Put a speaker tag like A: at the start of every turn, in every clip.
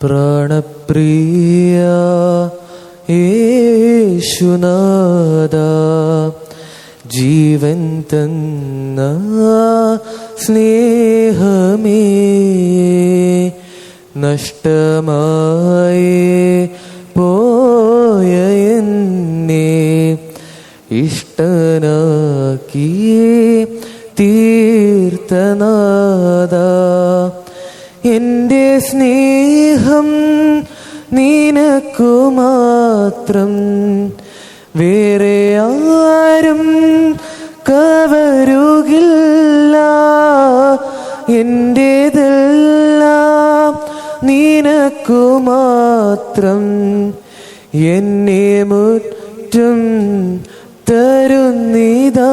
A: പ്രാണപ്രിയ ഏശുനാദ ജീവൻ തന്ന സ്നേഹമേ നഷ്ടമായി പോയ എന്നെ ഇഷ്ടനാക്കി തീർത്ഥനാദ എന്റെ സ്നേഹം നിനക്കു മാത്രം വേറെ ആരും കവരുകില്ല. എന്റെതെല്ലാം നിനക്കു മാത്രം എന്നെ മുറ്റും തരുന്നിതാ.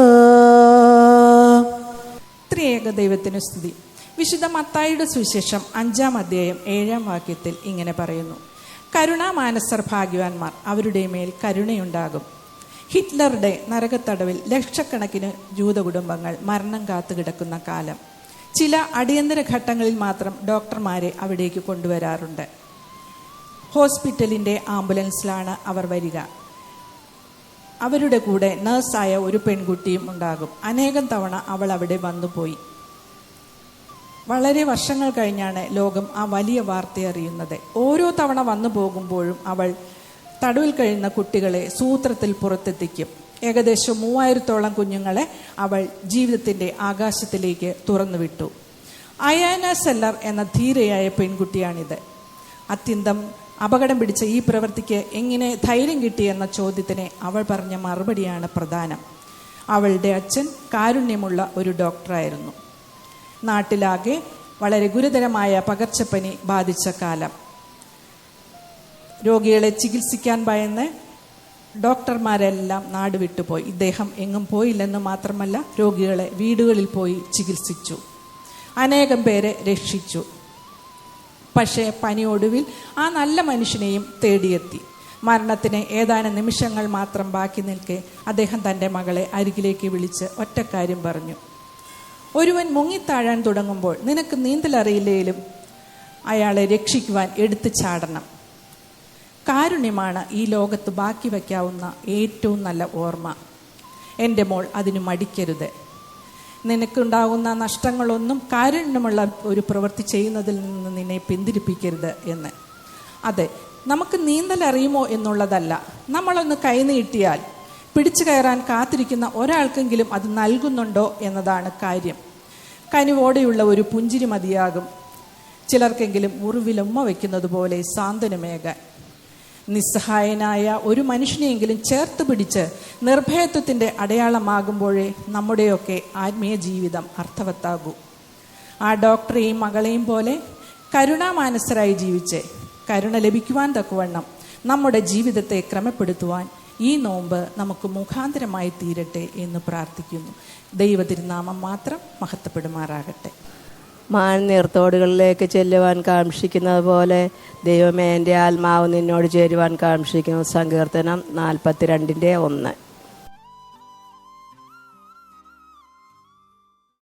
B: ത്രിയേക ദൈവത്തിന് സ്തുതി. വിശുദ്ധ മത്തായിയുടെ സുവിശേഷം അഞ്ചാം അധ്യായം ഏഴാം വാക്യത്തിൽ ഇങ്ങനെ പറയുന്നു. കരുണാമാനസർ ഭാഗ്യവാന്മാർ അവരുടെ മേൽ കരുണയുണ്ടാകും. ഹിറ്റ്ലറുടെ നരകത്തടവിൽ ലക്ഷക്കണക്കിന് ജൂത കുടുംബങ്ങൾ മരണം കാത്തു കിടക്കുന്ന കാലം. ചില അടിയന്തര ഘട്ടങ്ങളിൽ മാത്രം ഡോക്ടർമാരെ അവിടേക്ക് കൊണ്ടുവരാറുണ്ട്. ഹോസ്പിറ്റലിന്റെ ആംബുലൻസിലാണ് അവർ വരിക. അവരുടെ കൂടെ നഴ്സായ ഒരു പെൺകുട്ടിയും ഉണ്ടാകും. അനേകം തവണ അവൾ അവിടെ വന്നുപോയി. വളരെ വർഷങ്ങൾ കഴിഞ്ഞാണ് ലോകം ആ വലിയ വാർത്ത അറിയുന്നത്. ഓരോ തവണ വന്നു പോകുമ്പോഴും അവൾ തടവിൽ കഴിയുന്ന കുട്ടികളെ സൂത്രത്തിൽ പുറത്തെത്തിക്കും. ഏകദേശം മൂവായിരത്തോളം കുഞ്ഞുങ്ങളെ അവൾ ജീവിതത്തിന്റെ ആകാശത്തിലേക്ക് തുറന്നുവിട്ടു. അയാന സെല്ലർ എന്ന ധീരയായ പെൺകുട്ടിയാണിത്. അത്യന്തം അപകടം പിടിച്ച ഈ പ്രവൃത്തിക്ക് എങ്ങനെ ധൈര്യം കിട്ടി എന്ന ചോദ്യത്തിന് അവൾ പറഞ്ഞ മറുപടിയാണ് പ്രധാനം. അവളുടെ അച്ഛൻ കാരുണ്യമുള്ള ഒരു ഡോക്ടറായിരുന്നു. നാട്ടിലാകെ വളരെ ഗുരുതരമായ പകർച്ചപ്പനി ബാധിച്ച കാലം. രോഗികളെ ചികിത്സിക്കാൻ ഭയന്ന് ഡോക്ടർമാരെല്ലാം നാട് വിട്ടുപോയി. ഇദ്ദേഹം എങ്ങും പോയില്ലെന്ന് മാത്രമല്ല രോഗികളെ വീടുകളിൽ പോയി ചികിത്സിച്ചു. അനേകം പേരെ രക്ഷിച്ചു. പക്ഷേ പനി ഒടുവിൽ ആ നല്ല മനുഷ്യനെയും തേടിയെത്തി. മരണത്തിന് ഏതാനും നിമിഷങ്ങൾ മാത്രം ബാക്കി നിൽക്കെ അദ്ദേഹം തന്റെ മകളെ അരികിലേക്ക് വിളിച്ച് ഒറ്റക്കാര്യം പറഞ്ഞു. ഒരുവൻ മുങ്ങിത്താഴാൻ തുടങ്ങുമ്പോൾ നിനക്ക് നീന്തലറിയില്ലേലും? അയാളെ രക്ഷിക്കുവാൻ എടുത്തു ചാടണം. കാരുണ്യമാണ് ഈ ലോകത്ത് ബാക്കി വയ്ക്കാവുന്ന ഏറ്റവും നല്ല ഓർമ്മ. എന്റെ മോൾ അതിനു മടിക്കരുത്. നിനക്കുണ്ടാകുന്ന നഷ്ടങ്ങളൊന്നും കാരുണ്യമുള്ള ഒരു പ്രവൃത്തി ചെയ്യുന്നതിൽ നിന്ന് നിന്നെ പിന്തിരിപ്പിക്കരുത് എന്ന്. അതെ നമുക്ക് നീന്തൽ അറിയുമോ എന്നുള്ളതല്ല. നമ്മളൊന്ന് കൈനീട്ടിയാൽ പിടിച്ചു കയറാൻ കാത്തിരിക്കുന്ന ഒരാൾക്കെങ്കിലും അത് നൽകുന്നുണ്ടോ എന്നതാണ് കാര്യം. കനിവോടെയുള്ള ഒരു പുഞ്ചിരി മതിയാകും. ചിലർക്കെങ്കിലും മുറിവിലുമ്മ വയ്ക്കുന്നത് പോലെ സാന്ത്വനമേകാൻ. നിസ്സഹായനായ ഒരു മനുഷ്യനെയെങ്കിലും ചേർത്ത് പിടിച്ച് നിർഭയത്വത്തിന്റെ അടയാളമാകുമ്പോഴേ നമ്മുടെയൊക്കെ ആത്മീയ ജീവിതം അർത്ഥവത്താകൂ. ആ ഡോക്ടറെയും മകളെയും പോലെ കരുണാമാനസരായി ജീവിച്ച് കരുണ ലഭിക്കുവാൻ തക്കവണ്ണം നമ്മുടെ ജീവിതത്തെ ക്രമപ്പെടുത്തുവാൻ ഈ നോമ്പ് നമുക്ക് മുഖാന്തരമായി തീരട്ടെ എന്ന് പ്രാർത്ഥിക്കുന്നു. ദൈവതിരുനാമം മാത്രം മഹത്വപ്പെടുമാറാകട്ടെ.
C: മാൻ നീർത്തോടുകളിലേക്ക് ചെല്ലുവാൻ കാക്ഷിക്കുന്നത് പോലെ ദൈവമേ എന്റെ ആത്മാവ് നിന്നോട് ചേരുവാൻ കാക്ഷിക്കുന്നു. സങ്കീർത്തനം നാൽപ്പത്തിരണ്ടിന്റെ ഒന്ന്.